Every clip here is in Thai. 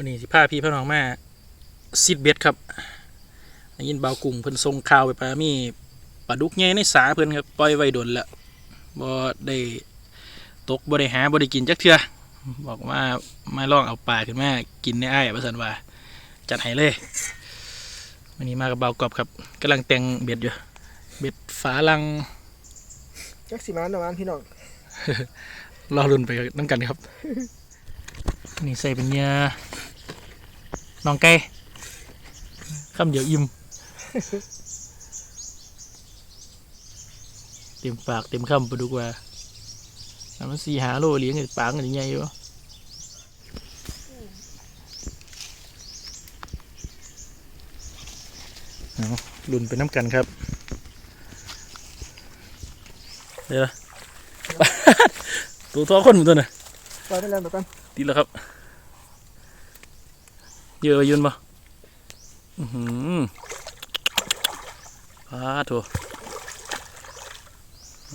วันนี้สิพาพี่พี่น้องมาซิดเบ็ดครับได้ยินเบาวกุ้งเพิ่นส่งข่าวไปปลามีปลาดุกใหญ่ในสาเพิ่นครับปล่อยไว้โดนแล้วบ่ได้ตกบ่ได้หาบ่ได้กินจักเทื่อบอกว่ามาลองเอาปลาขึ้นมากินในอ้ายว่าซั่นว่า จัดให้เลยวันนี้มากับเบาวกอบครับกำลังแต่งเบ็ดอยู่ เบ็ดฝาลังจักสิมานประมาณพี่น้องรอรุ่นไปน้ำกันครับ นี่ใส่เป็นเนื้อ น้องไก่คำเดียวอิ่มเต็มปากเต็มคำปลาดุกว่าน้ำมันสีหาโลเลี้ยงไอ้ปากกันใหญ่อยู่เอารุ่นไปน้ำกันครับเดี๋ยวตัวทอคนเหมือนตัวน่ะปล่อยไปแล้วต่อกันดีแล้วครับ เยอะยืนปะอือหือพาโถ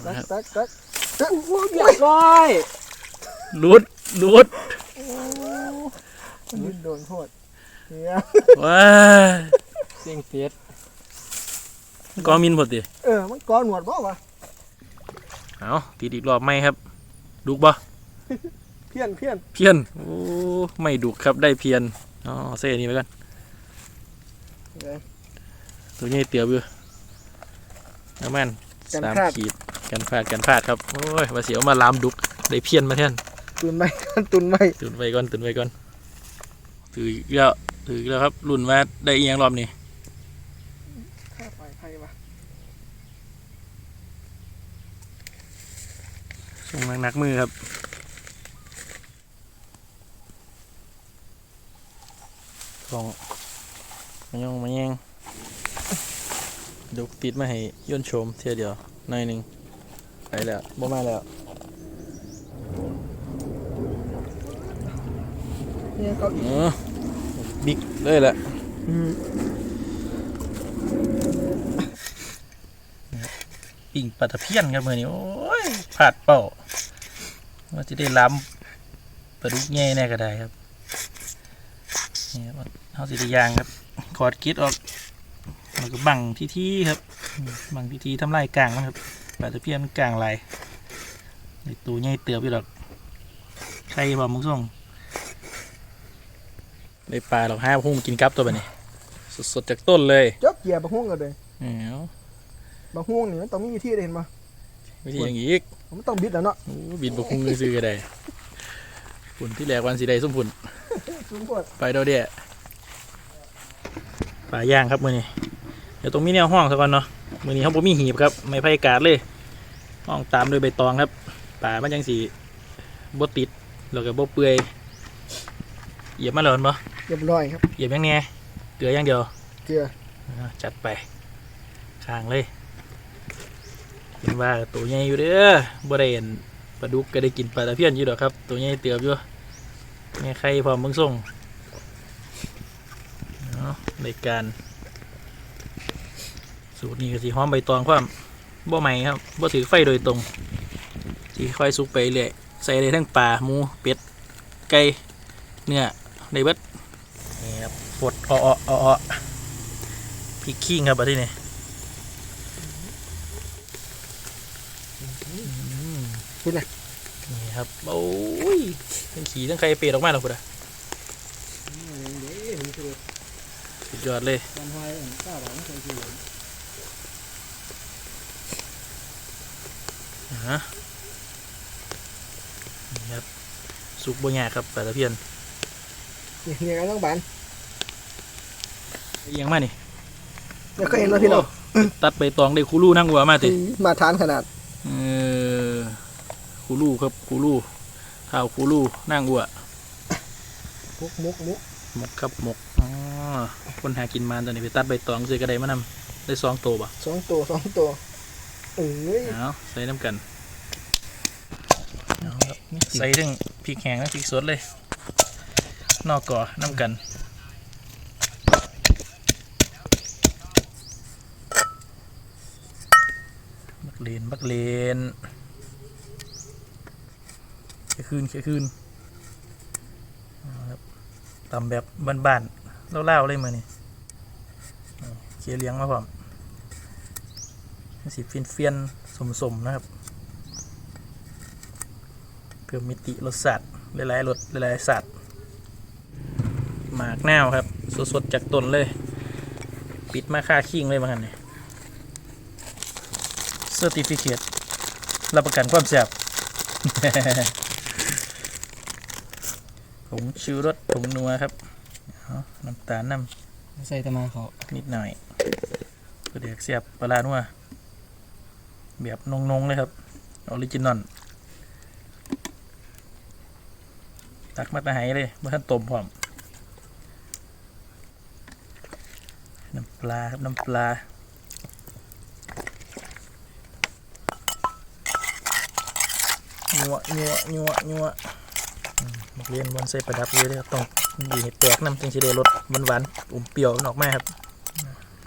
ตันะกครับตักตักตักโอ้ยเรียบร้อยลุดลุดมันยืนโดนโทษเนี่ยว้ายเสียงเฟียดกอมินพอดีเออ มันก้อนหนวดบ่วะเอาตีดอีกรอบไหมครับ ดุกบ่เพี้ยนเพี้ยนเพียน โอ้ ไม่ดุกครับได้เพียน อ๋อเส้นนี้ไปกันเออตัวนี้เตี๋ยวอยู่น้ำมันกันสามพลาดขีดกันพลาดกันพลาดครับ โอ้ยว่าเสียวมาลามดุก ได้เพียนมาแท่นตุนไม่ตุนไม่ตื่นไปก่อนตื่นไปก่อนถืออีกแล้วถืออีกแล้วครับรุ่นว่าได้อีกอย่างรอบนี้ข้าไปไพ่วะส่งหนักหนักมือครับ สองมายองมาแยงดุกติดมาให้ย่นชมเทียเดียวหน่อยหนึ่งไปแล้วบ่มาแล้วเนี่ยเขาเออบิ๊กเลยแหละอืมปิ่งปลาตะเพียนครับมือนี้โอ้ยผาดเป้าว่าจะได้ล้ำปลาดุกแง่แน่ก็ได้ครับนี่ครับ เอาสิได้ยางครับขอดกิดออกแล้วก็บังที่ที่ครับอืมบังที่ที่ทำลายกลางนะครับปลาตะเพียนกลางลายในตัวใหญ่เตือบอยู่ดอกใครบอกมึงส่งได้ปลาหรอกห้าพุ่งกินกับตัวไปนี่สดๆจากต้นเลยจกเหยียบบะฮวงกันเลยเอ้าบะฮวงนี่มันต้องมีวิธีเด่นมาวิธีอย่างอีกมันต้องบิดแล้วเนาะโอ้บินบกคุงซื้อๆก็ได้ฝุ่นที่แหลกวันสีใดส้มฝุ่นสูงกว่าไปเดาเดีย ปลาย่างครับมือนี้เดี๋ยวตรงมีแนวห้องซะก่อนเนาะมือนี้เขาบ่มีหีบครับไม่ไผ่กาดเลย ห้องตามด้วยใบตองครับป่ามันยังสีบ่ติดแล้วก็บ่เปื่อยเหยียบมาแล้วเห็นบ่เรียบร้อยครับ เหยียบยังไงเกลืออย่างเดียวเกลืออ่าจัดไปข้างเลยเห็นว่าตัวใหญ่อยู่เด้อบ่ได้เห็นปลาดุกก็ได้กินปลาตะเพียนอยู่ดอกครับ ตัวใหญ่เติบอยู่แม่ไข่พร้อมเบิ่งส่ง เนาะในการสูตรนี้ก็สิหอมใบตองความบ่ใหม่ครับบ่ถือไฟโดยตรงสิค่อยสุกไปเรื่อยใส่ได้ทั้งปลาหมูเป็ดไก่เนื้อในเบิดนี่ครับปวดอ้ออ้ออ้ออ้อพริกขี้งครับอันนี้นี่อืมพูดนะนี่ครับโอ้ยทั้งขี่ทั้งไข่เป็ดออกมาแล้วพุทธะ สุดยอดเลยฮะนี่ครับสุกบ่ยากครับปลาตะเพียนนี่เนี่ยกันต้องบานเอียงมานี่เดี๋ยวก็เห็นแล้วพี่น้องโอ้ตัดใบตองได้คูรูนั่งหัวมาติมาทานขนาดเออคูรูครับคูรูข้าวคูรูนั่งอัวมุกมุกมุกหมกครับหมกอ๋อ คนหากินมาตอนนี้ไปตัดใบตองซื้อกระไดมานำได้สองตัวบ่สองตัวสองตัวเอ้ยเอาใส่น้ำกันเอาครับใส่ทั้งพริกแห้งและพริกสดเลย นอกก่อน้ำกันบักเลนบักเลนแค่คืนแค่คืนเอาครับตำแบบบ้านๆ เล่าๆเลยมือนี่เคียเลี้ยงมาพร้อมมันสิเฟียนเฟียนๆสมๆนะครับ เพื่อมิติรสชาติหลายๆรสหลายๆสัตว์หมากแนวครับ สดๆ จากต้นเลย ปิดมาค่าคิงเลยมากันนี่เซอร์ติฟิเคตรับประกันความแซ่บผงชูรสผงนัวครับ น้ำตาลน้ใส่ตะมาเขาำนิดหน่อยเพื่อเด็กเสียบปลาร้านัวแบบนงๆเลยครับออริจินอลตักมาตะไหเลยเมื่อท่านต้มพร้อมน้ำปลาครับน้ำปลานัวนัวนัวนัวอืมนักเรียนบอลใส่ประดับเลยนะครับต้อง ดีให้แตกน้ำจึงจะได้รสหวานๆอมเปรี้ยวออกมาครับ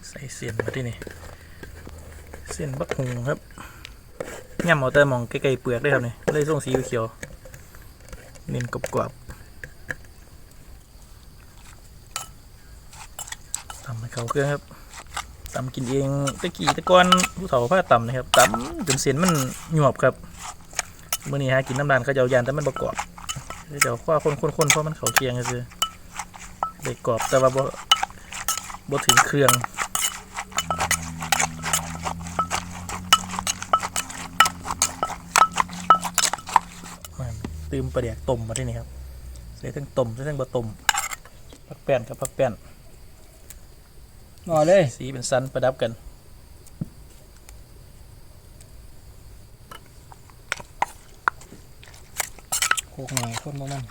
ใส่เสียนมาที่นี่เส้นบักหุงครับย่ำเอาแต่มองใกล้ๆเปลือกเลยครับนี่เลยส่งสีเขียวเน้นกรอบๆตำให้เขาเครื่องครับตำกินเองตะกี้ตะกอนผู้เฒ่าผ้าตำนะครับตำจนเสียนมันหยวบครับเมื่อนี้ฮะกินน้ำดานเขาจะเอายานแต่มันประกอบเดี๋ยวข้าคนคนเพราะมันเขาเคียงกันคือ ได้กรอบแต่ว่าบ่บ่ถึงเครื่องมันตืมปลาเดียกต้มมาที่นี่ครับใส่ทั้งต้มใส่ทั้งบะต้มผักแป้นครับผักแป้นหน่อยเลยสีเป็นสันประดับกันโคกหน่อยคนบ่มัน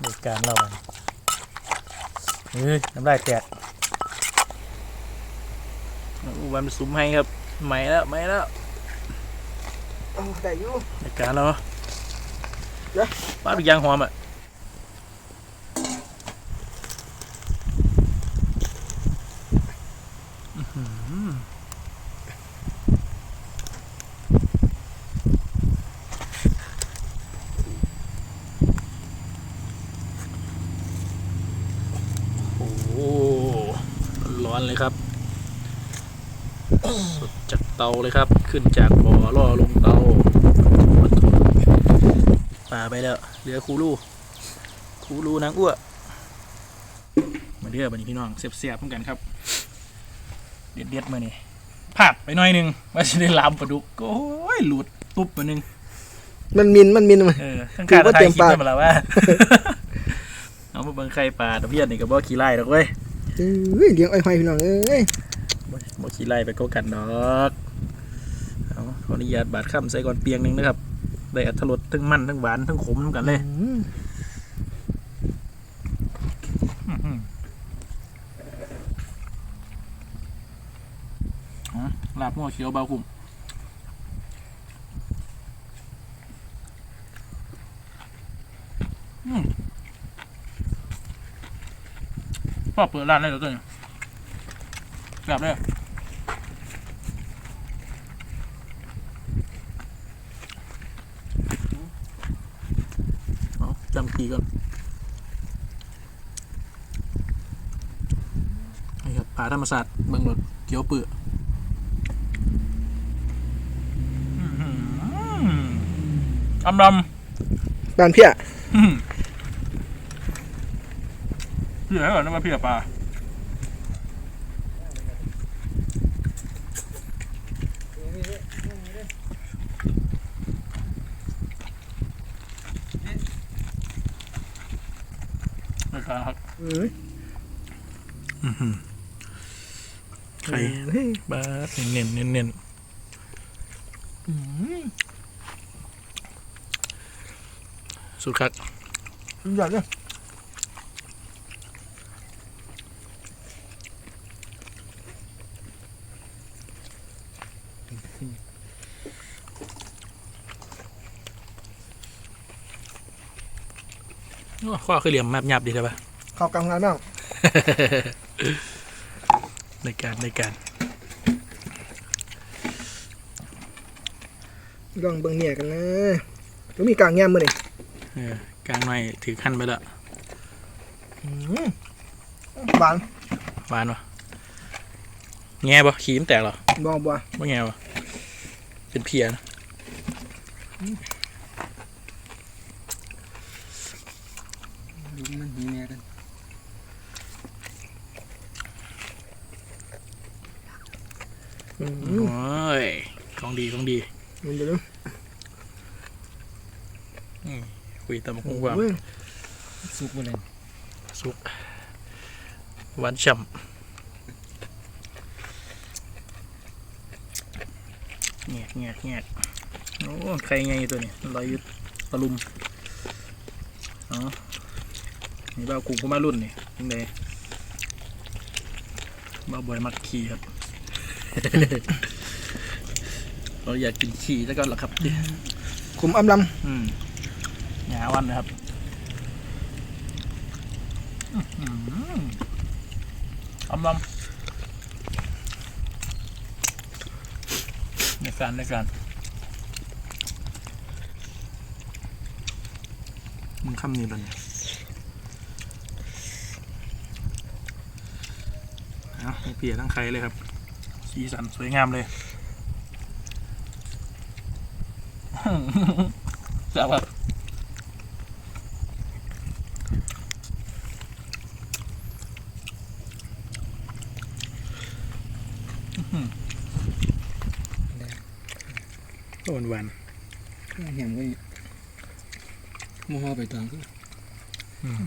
เด็ กการเรามันเฮ้ยน้ำลายแตกอู้วันซุ้มให้ครับไหมแล้วไหมแล้วเอาได้อยู่เด็กการเราเดี๋ยวป้าดูยางหอมอะอื้อหือโอ้โหร้อนเลยครับ สดจากเตาเลยครับ ขึ้นจากบ่อล่อลงเตาปลาไปแล้วเหลือคูรูคูรูนางอ้วมาเดือบันนี้พี่น้องเสียบๆเหมือนกันครับ เด็ดเด็ดๆมานี่พลาดไปหน่อยหนึงว่าจะได้ลามปลาดุกโอ้ยหลุดตุ๊บมาหนึงมันมินมันมินมันเออข้างถือๆว่าถ่าเต็ยมคลิปปากได้มาแล้วว่าเอามาเบิ่งไข่ปลาตะเพียนนี่ก็บ่ขี้ไล่ดอกเว้ยเอ้ยเลี้ยงอ้อยหอยพี่น้องเอ้ย สีไล่ไปก็กันดอกเอาขออนุญาตบาดข้ามใส่ก่อนเปียงหนึ่งนะครับได้อัตรสทั้งมันทั้งหวานทั้งขมน้ำกันเลยลาบหัวเขียวเบาคุ้มพ่อเปิดร้านได้แล้วตัวนี้กลับเลยเอาจำ ทีก่อนนี่ครับผาธรรมศาสตร์เมืองรถเกียวเปื่ออื้อหืออำดบานเพี้ยำอื้อหือเพี่ก่อนนะมาเพี่ปลาไม่กล้า ครับเอ้ยไข่เฮ้ยบาสเน้นเน้นเน้นอื้อหือสุดคักอยากเนี่ยโอ้ข้อคือเหลี่ยมแมบหยับดีใช่ปะเข้ากลางงานบ้างในการในการลองเบิ่งเนี่ยกันนะแล้วมีกลางแง่มมือนี่เออกลางหน่อยถือขั้นไปแล้วอืมหวานหวานวะแง่ปะขีมนแตกเหรอบ่บ่ว่าแง่ปะเป็นเพียนะ ดูมันมีแม่กัน โอ้ยของดีของดีมันจะดูคุยตามคงความโอ้ยสุกบ่เลยสุกหวานฉ่ำแงกแงกแงกโอ้ใครไงตัวนี้ลอยอยึดตะลุมอ๋อนี่บ้าวกุ้งก็มารุ่นนี่ยังไงบ้าวบอยมักขี่ครับ เราอยากกินขี่แล้วก็หรอครับขมอำลอืมหาวันนะครับอื้อหืออำลำในการในการมึงคำนี้แล้วเนี่ยเอาให้เปียทั้งใครเลยครับ สีสันสวยงามเลยแซ่บครับหวานหวานแหมก็หมูฮอไปตองคืออืม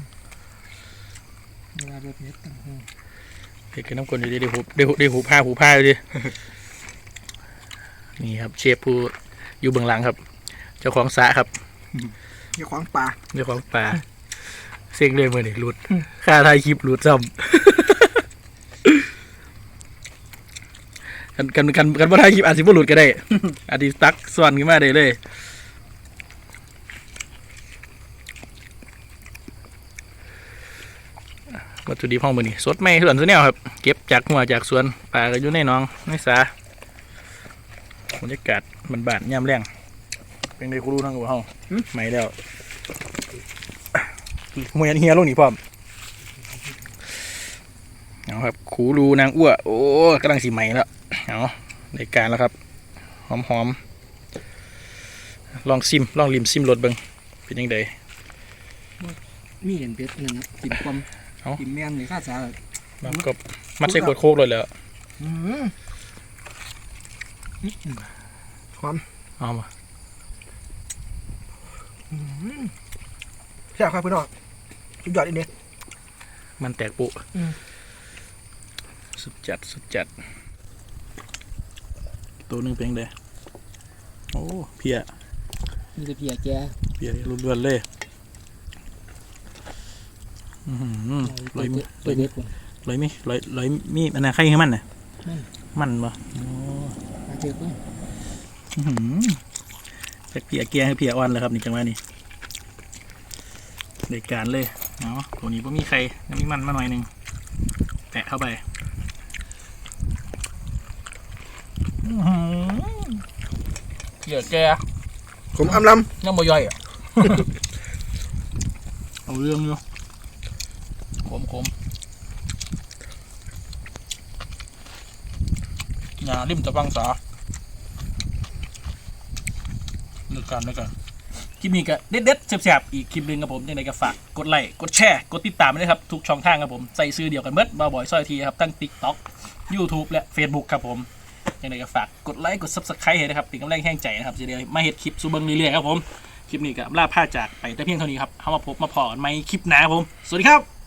เวลาบ่เผ็ดตังหู เด็กกับน้ำกลอยู่ดีได้หูได้หูได้หูผ้าหูผ้าอยู่ดินี่ครับเชฟผู้อยู่เบื้องหลังครับ เจ้าของสระครับำอย่าขวางปลาเจ้าของป่าเซ็งเลยมือนี่หลุดค่าถ่ายคลิปหลุดซ้ำกันกันกันกันว่าถ่ายคลิปอาจสิบ่หลุดก็ได้อาจสิตักส่วนขึ้นมาได้เลย วัตถุดิบห้องมือนี่สดไม่ส่วนสแนวครับ เก็บจากหัวจากสวนปลาก็อยู่ในหน้องในสาบรรยากาศมันบานๆยามแรงเป็นไงครูรู้ทั้งกับห้องใหม่แล้วมวยอันเฮียลงนี่พร้อมเอาครับขูรูนางอ้วโอ้กำลังสีใหม่แล้วเอาในการแล้วครับ หอมหอมๆลองซิมลองลิมซิมรสเบิงเป็นยังไงมีเห็นเป็ดนั่นนะกินความ เอ้า กินแม่นนี่ข้าสามันก็มัดใส่ขวดโคกเลยแหล้วอืมหอมเอามาแซ่บครับพี่น้องสุดยอดอีเนี่ยมันแตกปุอืม สุดจัดสุดจัด ตัวหนึงเป็นยังไงโอ้เพีย มีแต่เพียแกเพียล้วนๆเลย อือหือลอยมีตัวเด็ดพุ่นลอยมีลอยลอยมีอันนั้นใครให้มันน่ะมันมันปะโอ้มาเจอก็อื้อหือจากเพียแกให้เพียอ่อนแล้วครับนี่จังหวะนี้เด็กการเลยเนาะตัวนี้ก็มีใครยังมีมันมาหน่อยหนึ่งแปะเข้าไปอื้อหือเพียแกขมอำลยังบ่ย่อยอะเอาเรื่องอยู่ข มขมหยาริมตะปังสาเลือกกันเลือกกันคลิปนี้ก็เด็ดๆแซ่บๆอีกคลิปหนึงครับผมยังไงก็ฝากกดไลค์กดแชร์กดติดตามด้วยครับ ทุกช่องทางครับผม ใส่ซื้อเดียวกันเบิดบาบอยซอยทีครับทั้ง TikTok YouTube และ Facebook ครับผมยังไงก็ฝากกดไลค์กด Subscribe ให้นะครับเป็นกำลังแห่งใจนะครับจะได้มาเห็ดคลิปซูเบิงเรื่อยๆครับผม คลิปนี้ก็ลาผ้าจากไปแต่เพียงเท่านี้ครับเอามาพบมาพอกันใหม่คลิปหน้าครับผม สวัสดีครับ